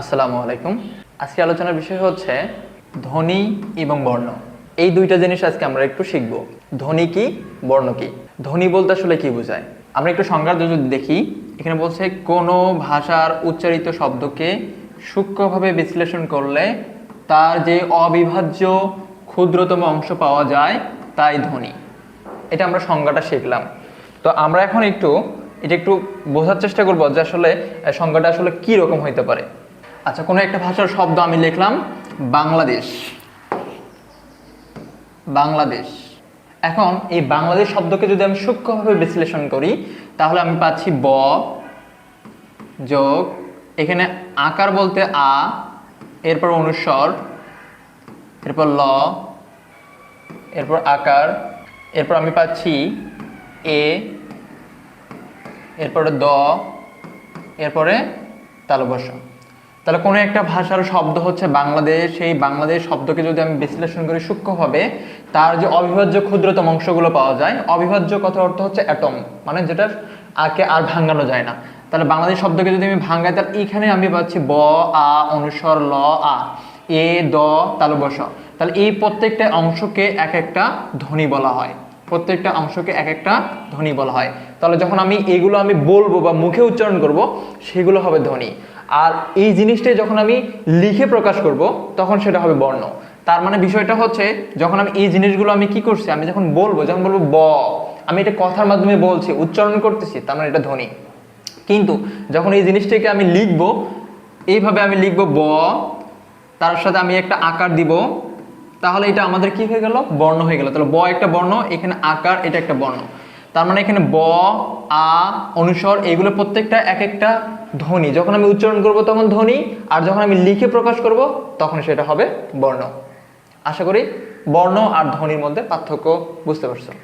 আসসালামু আলাইকুম। আজকে আলোচনার বিষয় হচ্ছে ধ্বনি এবং বর্ণ। এই দুইটা জিনিস আজকে আমরা একটু শিখব। ধ্বনি কি, বর্ণ কি? ধ্বনি বলতে আসলে কি বোঝায়? আমরা একটু সংজ্ঞা যদি দেখি। এখানে বলছে, কোনো ভাষার উচ্চারিত শব্দকে সূক্ষ্মভাবে বিশ্লেষণ করলে তার যে অবিভাজ্য ক্ষুদ্রতম অংশ পাওয়া যায়, তাই ধ্বনি। এটা আমরা সংজ্ঞাটা শিখলাম। তো আমরা এখন একটু, এটা একটু বোঝার চেষ্টা করব যে আসলে সংজ্ঞাটা আসলে কি রকম হইতে পারে। আচ্ছা কোনো একটা ভাষার শব্দ আমি লিখলাম, বাংলাদেশ। বাংলাদেশ। এখন এই বাংলাদেশ শব্দকে যদি আমি সূক্ষ্মভাবে বিশ্লেষণ করি, তাহলে আমি পাচ্ছি ব যোগ, এখানে আকার বলতে আ, এরপর অনুস্বর, এরপর ল, এরপর আকার, এরপর আমি পাচ্ছি এ, এরপরে দ, এরপরে তালবস তাহলে কোনো একটা ভাষার শব্দ হচ্ছে বাংলাদেশ সেই বাংলাদেশ শব্দকে যদি আমি বিশ্লেষণ করি সূক্ষ্মভাবে, তার যে অবিভাজ্য ক্ষুদ্রতম অংশগুলো পাওয়া যায়, অবিভাজ্য কথার অর্থ হচ্ছে অ্যাটম মানে যেটা আকে আর ভাঙানো যায় না। তাহলে বাংলাদেশ শব্দকে যদি আমি ভাঙাই, তাহলে এইখানে আমি পাচ্ছি ব, আ অনুস্বর ল, আ, এ, দ তালবস তাহলে এই প্রত্যেকটা অংশকে এক একটা ধ্বনি বলা হয়। প্রত্যেকটা অংশকে এক একটা ধ্বনি বলা হয়। তাহলে যখন আমি এগুলো আমি বলব বা মুখে উচ্চারণ করব, সেগুলো হবে ধ্বনি। আর এই জিনিসটাই যখন আমি লিখে প্রকাশ করব, তখন সেটা হবে বর্ণ। তার মানে বিষয়টা হচ্ছে, যখন আমি এই জিনিসগুলো আমি কি করছি, আমি যখন বলব যখন বলব ব, আমি এটা কথার মাধ্যমে বলছি, উচ্চারণ করতেছি, তার মানে এটা ধ্বনি। কিন্তু যখন এই জিনিসটাকে আমি লিখব, এইভাবে আমি লিখব ব, তার সাথে আমি একটা আকার দিব, তাহলে এটা আমাদের কি হয়ে গেল? বর্ণ হয়ে গেল। তাহলে ব একটা বর্ণ, এখানে আকার, এটা একটা বর্ণ। তার মানে এখানে ব, আ, অনুসর এগুলো প্রত্যেকটা এক একটা ধ্বনি। যখন আমি উচ্চারণ করব তখন ধ্বনি, আর যখন আমি লিখে প্রকাশ করব তখন সেটা হবে বর্ণ। আশা করি বর্ণ আর ধ্বনির মধ্যে পার্থক্য বুঝতে পারছ।